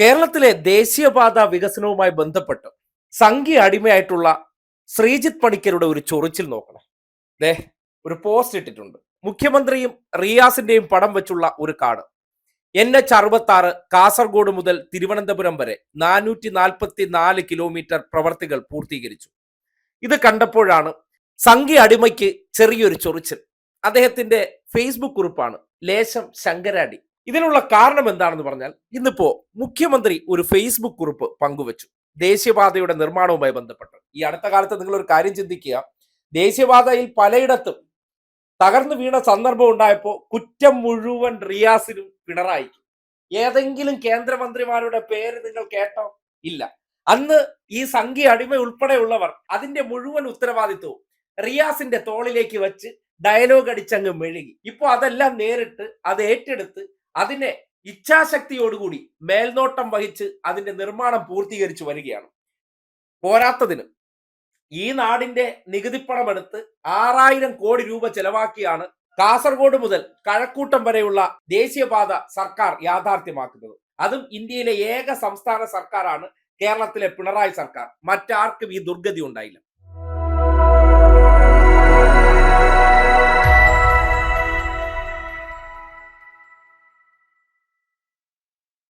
കേരളത്തിലെ ദേശീയപാത വികസനവുമായി ബന്ധപ്പെട്ട് സംഘി അടിമയായിട്ടുള്ള ശ്രീജിത്ത് പണിക്കരുടെ ഒരു ചൊറിച്ചിൽ നോക്കണം. ദേ ഒരു പോസ്റ്റ് ഇട്ടിട്ടുണ്ട്. മുഖ്യമന്ത്രിയും റിയാസിന്റെയും പടം വെച്ചുള്ള ഒരു കാർഡ് എൻ എച്ച് കാസർഗോഡ് മുതൽ തിരുവനന്തപുരം വരെ നാനൂറ്റി നാൽപ്പത്തി നാല് കിലോമീറ്റർ പ്രവർത്തികൾ പൂർത്തീകരിച്ചു. ഇത് കണ്ടപ്പോഴാണ് സംഘി അടിമയ്ക്ക് ചെറിയൊരു ചൊറിച്ചിൽ. അദ്ദേഹത്തിന്റെ ഫേസ്ബുക്ക് കുറിപ്പാണ് ലേശം ശങ്കരാടി. ഇതിനുള്ള കാരണം എന്താണെന്ന് പറഞ്ഞാൽ ഇന്നിപ്പോ മുഖ്യമന്ത്രി ഒരു ഫേസ്ബുക്ക് കുറിപ്പ് പങ്കുവച്ചു. ദേശീയപാതയുടെ നിർമ്മാണവുമായി ബന്ധപ്പെട്ട്. ഈ അടുത്ത കാലത്ത് നിങ്ങൾ ഒരു കാര്യം ചിന്തിക്കുക. ദേശീയപാതയിൽ പലയിടത്തും തകർന്നു വീണ സന്ദർഭം ഉണ്ടായപ്പോൾ കുറ്റം മുഴുവൻ റിയാസിനും പിണറായിക്കും. ഏതെങ്കിലും കേന്ദ്രമന്ത്രിമാരുടെ പേര് നിങ്ങൾ കേട്ടോ? ഇല്ല. അന്ന് ഈ സംഘി അടിമ ഉൾപ്പെടെയുള്ളവർ അതിന്റെ മുഴുവൻ ഉത്തരവാദിത്വവും റിയാസിന്റെ തോളിലേക്ക് വെച്ച് ഡയലോഗ് അടിച്ചങ്ങ് മെഴുകി. ഇപ്പോൾ അതെല്ലാം നേരിട്ട് അത് ഏറ്റെടുത്ത് അതിനെ ഇച്ഛാശക്തിയോടുകൂടി മേൽനോട്ടം വഹിച്ച് അതിന്റെ നിർമ്മാണം പൂർത്തീകരിച്ചു വരികയാണ്. പോരാത്തതിന് ഈ നാടിന്റെ നികുതിപ്പണമെടുത്ത് ആറായിരം കോടി രൂപ ചെലവാക്കിയാണ് കാസർഗോഡ് മുതൽ കഴക്കൂട്ടം വരെയുള്ള ദേശീയപാത സർക്കാർ യാഥാർത്ഥ്യമാക്കുന്നത്. അതും ഇന്ത്യയിലെ ഏക സംസ്ഥാന സർക്കാരാണ് കേരളത്തിലെ പിണറായി സർക്കാർ. മറ്റാർക്കും ഈ ദുർഗതി ഉണ്ടായില്ല.